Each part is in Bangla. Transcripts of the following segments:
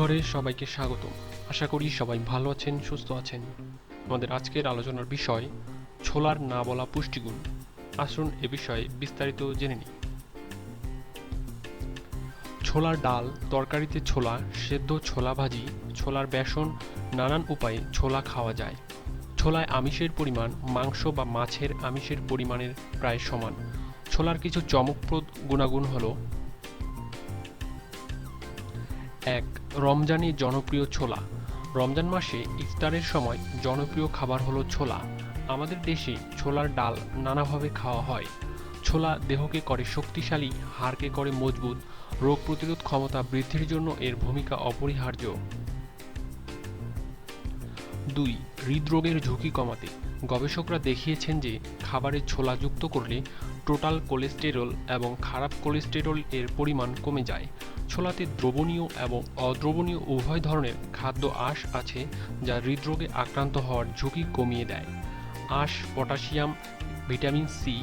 ঘরে সবাইকে স্বাগত। আশা করি সবাই ভালো আছেন, সুস্থ আছেন। আমাদের আজকের আলোচনার বিষয়, ছোলার না বলা পুষ্টিগুণ। আসুন এ বিষয়ে বিস্তারিত জেনে নিই। ছোলার ডাল, তরকারিতে ছোলা, সেদ্ধ ছোলা ভাজি, ছোলার বেসন, নানান উপায়ে ছোলা খাওয়া যায়। ছোলায় আমিষের পরিমাণ মাংস বা মাছের আমিষের পরিমাণের প্রায় সমান। ছোলার কিছু চমকপ্রদ গুণাগুণ হলো এক রমজানে জনপ্রিয় ছোলা। রমজান মাসে ইফতারের সময় জনপ্রিয় খাবার হলো ছোলা। আমাদের দেশে ছোলার ডাল নানাভাবে খাওয়া হয়। ছোলা দেহকে করে শক্তিশালী, হাড়কে করে মজবুত, রোগ প্রতিরোধ ক্ষমতা বৃদ্ধির জন্য এর ভূমিকা অপরিহার্য। দুই, হৃদরোগের ঝুঁকি কমাতে। গবেষকরা দেখিয়েছেন যে খাবারে ছোলা যুক্ত করলে টোটাল কোলেস্টেরল এবং খারাপ কোলেস্টেরল এর পরিমাণ কমে যায়। ছোলাতে দ্রবণীয় এবং অদ্রবণীয় উভয় ধরনের খাদ্য আঁশ আছে যা হৃদরোগে আক্রান্ত হওয়ার ঝুঁকি কমিয়ে দেয়। আঁশ, পটাশিয়াম, ভিটামিন সি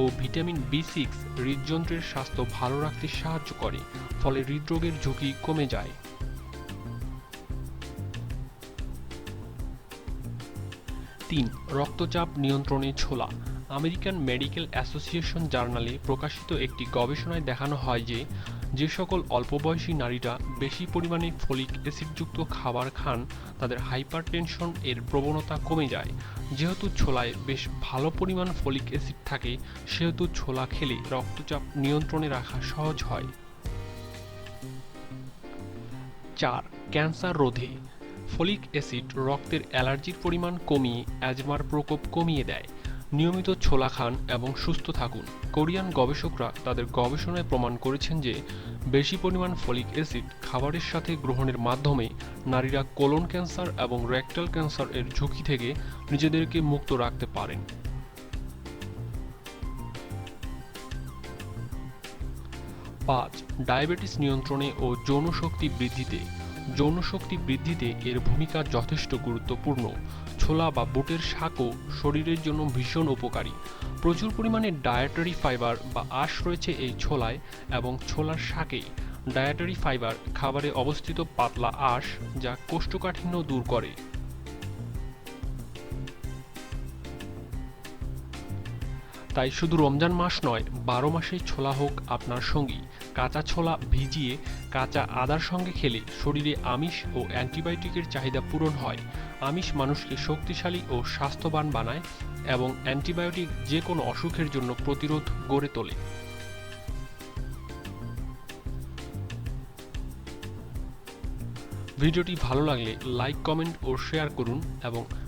ও ভিটামিন বি সিক্স হৃদযন্ত্রের স্বাস্থ্য ভালো রাখতে সাহায্য করে, ফলে হৃদরোগের ঝুঁকি কমে যায়। তিন, রক্তচাপ নিয়ন্ত্রণে ছোলা। আমেরিকান মেডিকেল অ্যাসোসিয়েশন জার্নালে প্রকাশিত একটি গবেষণায় দেখানো হয় যে যে সকল অল্পবয়সী নারীরা বেশি পরিমাণে ফলিক অ্যাসিডযুক্ত খাবার খান, তাদের হাইপারটেনশন এর প্রবণতা কমে যায়। যেহেতু ছোলায় বেশ ভালো পরিমাণ ফলিক অ্যাসিড থাকে, সেহেতু ছোলা খেলে রক্তচাপ নিয়ন্ত্রণে রাখা সহজ হয়। চার, ক্যান্সার রোধে। ফলিক অ্যাসিড রক্তের অ্যালার্জির পরিমাণ কমিয়ে অ্যাজমার প্রকোপ কমিয়ে দেয়। নিয়মিত ছোলা খান এবং সুস্থ থাকুন। কোরিয়ান গবেষকরা তাদের গবেষণায় প্রমাণ করেছেন যে, বেশি পরিমাণ ফলিক অ্যাসিড খাবারের সাথে গ্রহণের মাধ্যমে নারীরা কোলন ক্যান্সার এবং রেকটাল ক্যান্সার এর ঝুঁকি থেকে নিজেদেরকে মুক্ত রাখতে পারেন। পাঁচ, ডায়াবেটিস নিয়ন্ত্রণে ও যৌন শক্তি বৃদ্ধিতে যৌন শক্তি বৃদ্ধিতে এর ভূমিকা যথেষ্ট গুরুত্বপূর্ণ। ছোলা বা বুটের শাকও শরীরের জন্য ভীষণ উপকারী। প্রচুর পরিমাণে ডায়েটারি ফাইবার বা আঁশ রয়েছে এই ছোলায় এবং ছোলার শাকে। ডায়েটারি ফাইবার খাবারে অবস্থিত পাতলা আঁশ যা কোষ্ঠকাঠিন্য দূর করে। তাই শুধু রমজান মাস নয়, বারো মাসে ছোলা হোক আপনার সঙ্গী। কাঁচা ছোলা ভিজিয়ে কাঁচা আদার সঙ্গে খেলে শরীরে আমিষ ও অ্যান্টিবায়োটিকের চাহিদা পূরণ হয়। আমিষ মানুষকে শক্তিশালী ও স্বাস্থ্যবান বানায় এবং অ্যান্টিবায়োটিক যে কোনো অসুখের জন্য প্রতিরোধ গড়ে তোলে। ভিডিওটি ভালো লাগলে লাইক, কমেন্ট ও শেয়ার করুন এবং